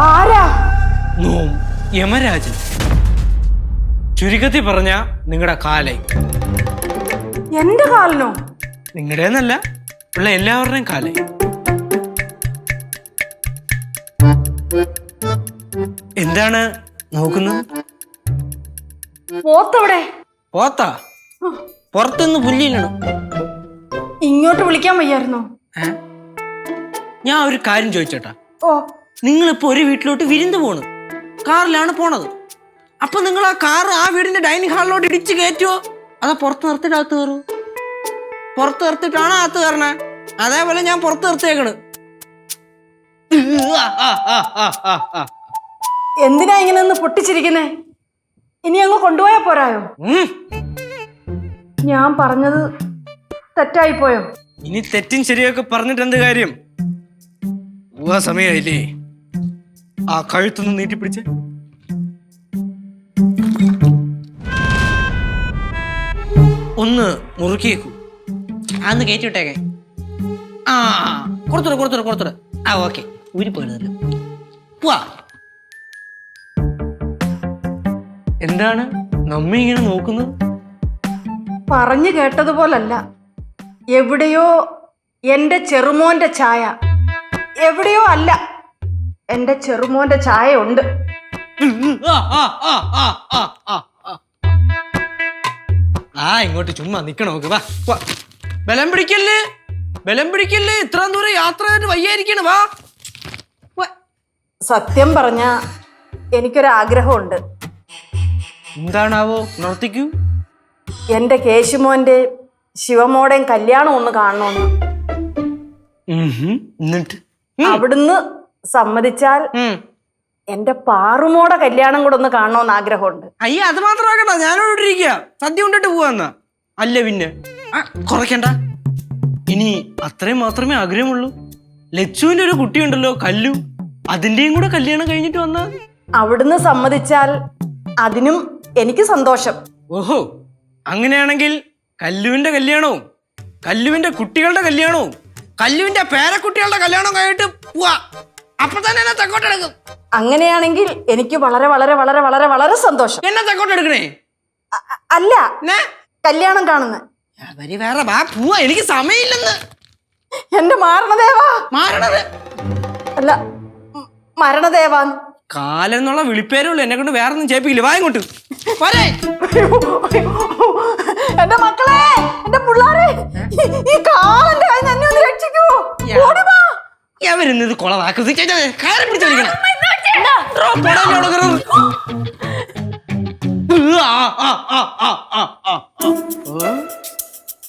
ആരാ? നോം യമരാജൻ. ചുരുക്കത്തിൽ പറഞ്ഞ നിങ്ങളുടെ കാലൈ. എന്റെ കാലിനോ? നിങ്ങളുടെന്നല്ല ഉള്ള എല്ലാവരുടെയും കാലൈ. എന്താണ് നോക്കുന്നത്? പോത്തവിടെ? പോത്താ? പുറത്തുനിന്ന് പുല്ലില്ലണം ഇങ്ങോട്ട് വിളിക്കാൻ വയ്യായിരുന്നോ? ഞാൻ ഒരു കാര്യം ചോദിച്ചേട്ടാ. ഓ. നിങ്ങളിപ്പോ ഒരു വീട്ടിലോട്ട് വിരുന്ന് പോണു. കാറിലാണ് പോണത്. അപ്പൊ നിങ്ങൾ ആ കാർ ആ വീടിന്റെ ഡൈനിങ് ഹാളിലോട്ട് ഇടിച്ചു കയറ്റുവോ? അതാ പുറത്ത് നിർത്തിട്ട് അകത്ത് കയറൂ? പുറത്ത് നിർത്തിട്ടാണ് അകത്ത് കയറണേ? അതേപോലെ ഞാൻ പുറത്ത് നിർത്തിയേക്കണ്. എന്തിനാ ഇങ്ങനെ ഒന്ന് പൊട്ടിച്ചിരിക്കുന്നേ? ഇനി അങ്ങ് കൊണ്ടുപോയാ പോരായോ? ഞാൻ പറഞ്ഞത് തെറ്റായി പോയോ? ഇനി തെറ്റും ശരിയൊക്കെ പറഞ്ഞിട്ട് എന്ത് കാര്യം? പോവാ സമയമായില്ലേ ആ കഴുത്തൊന്ന് നീട്ടിപ്പിടിച്ച്. ഒന്ന് മുറുക്കിയേക്കൂ. അന്ന് കയറ്റി വിട്ടേക്കെ. ആ കൊടുത്തോട് കൊടുത്തോട് കൊടുത്തോട്. ആ ഓക്കെ. ഊരി പോയിരുന്നല്ലോ പോവാ എന്താണ് നമ്മ ഇങ്ങനെ നോക്കുന്നത് പറഞ്ഞു കേട്ടതുപോലല്ല. എവിടെയോ എന്റെ ചെറുമോന്റെ ചായ എവിടെയോ അല്ല എന്റെ ചെറുമോന്റെ ചായ ഉണ്ട് ആ, ഇങ്ങോട്ട് ചുമ്മാ നിക്കണ? നോക്ക് വാ വാ. ബലം പിടിക്കല്ലേ? ബലം പിടിക്കല്ലേ? ഇത്ര ദൂരം യാത്ര വയ്യായിരിക്കണം വാ വാ. സത്യം പറഞ്ഞ എനിക്കൊരാഗ്രഹമുണ്ട്. എന്താണാവോ? ഉണർത്തിക്കൂ എന്റെ കേശുമോന്റെ ശിവമോടെയും കല്യാണം ഒന്ന് കാണണമെന്ന്. എന്നിട്ട്? അവിടുന്ന് സമ്മതിച്ചാൽ. എന്റെ പാറുമോടെ കല്യാണം കൂടെ ഒന്ന് കാണണമെന്ന് ആഗ്രഹമുണ്ട്. അയ്യ അത് മാത്രമാക്കണ്ട. ഞാനോട് ഇരിക്കുക സദ്യ കൊണ്ടിട്ട് പോവാന്നാ. അല്ല പിന്നെ. കൊറക്കണ്ട കുറയ്ക്കണ്ട. ഇനി അത്രയും മാത്രമേ ആഗ്രഹമുള്ളൂ. ലച്ചുവിന്റെ ഒരു കുട്ടിയുണ്ടല്ലോ കല്ലു. അതിന്റെയും കൂടെ കല്യാണം കഴിഞ്ഞിട്ട് വന്നാ. അവിടുന്ന് സമ്മതിച്ചാൽ അതിനും എനിക്ക് സന്തോഷം. ഓഹോ അങ്ങനെയാണെങ്കിൽ കല്ലുവിന്റെ കല്യാണവും കല്ലുവിന്റെ കുട്ടികളുടെ കല്യാണവും കല്ലുവിന്റെ പേരക്കുട്ടികളുടെ കല്യാണവും കഴിഞ്ഞിട്ട് പോവാ. അപ്പൊ തന്നെ എന്നെ തെക്കോട്ടെടുക്കും അങ്ങനെയാണെങ്കിൽ എനിക്ക് വളരെ വളരെ വളരെ വളരെ വളരെ സന്തോഷം. എന്നെ തെക്കോട്ടെടുക്കണേ അ- അ- അല്ല. കല്യാണം കാണുന്നത് അവർ വേറെ വാ പോവാ. എനിക്ക് സമയമില്ലെന്ന്. എന്റെ മാരണദേവാ. മാറണത് അല്ല ഉം, മരണദേവാന്ന്. കാലെന്നുള്ള വിളിപ്പേരുള്ളൂ. എന്നെ കൊണ്ട് വേറെ ഒന്നും ചെയ്യിപ്പിക്കില്ല വായും കൊണ്ട് എന്റെ മക്കളെ എന്റെ പിള്ളാരെ ഈ- ഈ കാലന്റെ കയ്യിൽ നിന്ന് എന്നെ ഒന്ന് രക്ഷിക്കൂ. ഓടി വാ. അവരിന്ന് ഇത് കൊളവാക്കുന്നത് കാലം പിടിച്ച് വലിക്കണം.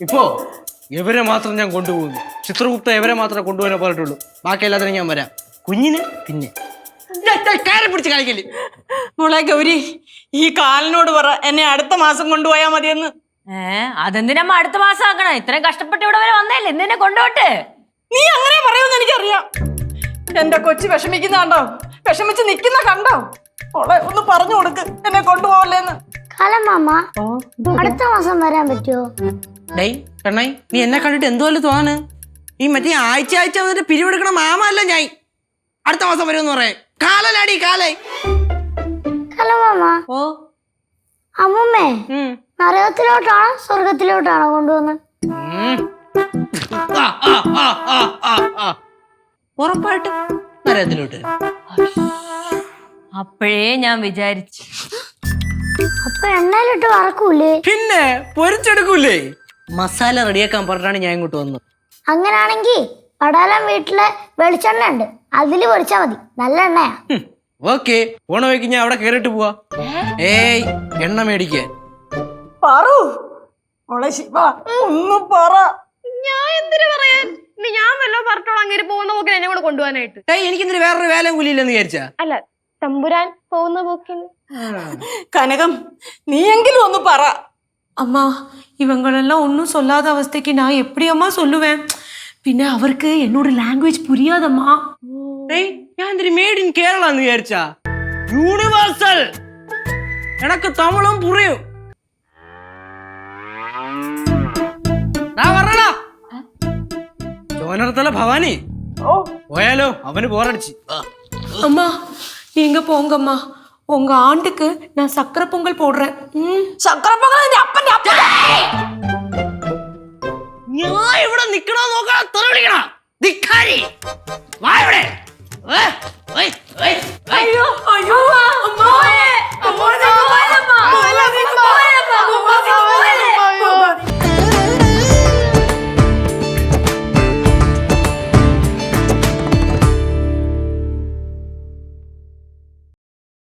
ഇപ്പോ ഇവരെ മാത്രം ഞാൻ കൊണ്ടുപോകുന്നു. ചിത്രഗുപ്ത ഇവരെ മാത്രമേ കൊണ്ടുപോകാൻ പറഞ്ഞിട്ടുള്ളൂ. ബാക്കി എല്ലാത്തിനും ഞാൻ വരാം. കുഞ്ഞിന് പിന്നെ. കാരം പിടിച്ച് കളിക്കൽ. മോളെ ഗൗരി ഈ കാലിനോട് പറ എന്നെ അടുത്ത മാസം കൊണ്ടുപോയാ മതിയെന്ന്. ഏ അതെന്തിനമ്മ അടുത്ത മാസം ആക്കണം? ഇത്രയും കഷ്ടപ്പെട്ട് ഇവിടെ വരെ വന്നല്ലേ എന്തിനെ കൊണ്ടുപോട്ടെ നീ അങ്ങനെ പറയുമെന്ന് എനിക്കറിയാം. എന്റെ കൊച്ചു വിഷമിക്കുന്ന കണ്ടോ വിഷമിച്ച് നിക്കുന്ന കണ്ടോ? ഓളെ ഒന്ന് പറഞ്ഞു കൊടുക്ക് എന്നെ കൊണ്ടുപോവല്ലേന്ന്. കാലമാമ അടുത്ത മാസം വരാൻ പറ്റുമോ ഡേയ് പെണ്ണായി നീ എന്നെ കണ്ടിട്ട് എന്തുപോലെ തോന്നാണ്? ഈ മറ്റേ ആഴ്ച ആഴ്ച വന്നിട്ട് പിരിവെടുക്കണ മാമ അല്ല ഞാൻ. അടുത്ത മാസം വരുമെന്ന് പറയാം കാലലാടി കാലേ. കാലമാമ ഓ. അമ്മുമ്മേ ഉം. നരകത്തിലോട്ടാണോ സ്വർഗത്തിലോട്ടാണോ കൊണ്ടുവന്ന്? ഉം. ആ, ആ, ആ, ആ, ആ, ആ. ഉറപ്പായിട്ട് നരകത്തിലോട്ട് അപ്പോഴേ ഞാൻ വിചാരിച്ചു. അപ്പൊ എണ്ണയിലിട്ട് വറക്കൂലേ? പിന്നെ പൊരിച്ചെടുക്കൂലേ? മസാല റെഡിയാക്കാൻ പറഞ്ഞാണ് ഞാൻ ഇങ്ങോട്ട് വന്നത്. അങ്ങനാണെങ്കി പടാലം വീട്ടിലെ വെളിച്ചെണ്ണ ഉണ്ട് അതില് പൊരിച്ചാ മതി നല്ല എണ്ണയാ ഓക്കെ ഓണം വയ്ക്ക് ഞാൻ അവിടെ കയറിയിട്ട് പോവാ ഏയ് എണ്ണ മേടിക്കാൻ പറു മോളെ ശിവ ഒന്ന് പറ ഞാൻ എന്തിനു പറയാൻ ഇനി ഞാൻ വല്ലോ പറഞ്ഞോളാം അങ്ങനെ പോകുന്ന പോക്കിന് എന്നെ കൂടെ കൊണ്ടുപോകാനായിട്ട് ഏയ് എനിക്കിന്നിട്ട് വേറൊരു വേലയും കൂലിയില്ലെന്ന് വിചാരിച്ചാ അല്ല തമ്പുരാൻ പോകുന്ന പോക്കിന് കനകം നീയെങ്കിലും ഒന്ന് പറ அம்மா இவங்களெல்லாம் ஒன்றும் சொல்லாத அவஸ்தைக்கு நான் எப்படி அம்மா சொல்லுவேன் പിന്നെ അവർക്ക് എന്നോട് ലാംഗ്വേജ് പുരിയാതമ്മാ ഞാൻ മേഡ് ഇൻ കേരള എന്ന് വിചാരിച്ചാ യൂണിവേഴ്സൽ എനക്ക് തമിഴും പുറിയും ജോനർത്തല ഭവാനി പോയാലോ അവന് പോരടിച്ച് அம்மா நீங்க போங்கம்மா உங்க ஆண்டுக்கு நான் சக்கரை பொங்கல் போடுறேன் சக்கரை பொங்கல் அப்ப ഞാൻ ഇവിടെ നിക്കണോ നോക്കാ വിളിക്കണ ധിക്കാരി. വാ അയ്യോ. അയ്യോ അയ്യോ അമ്മ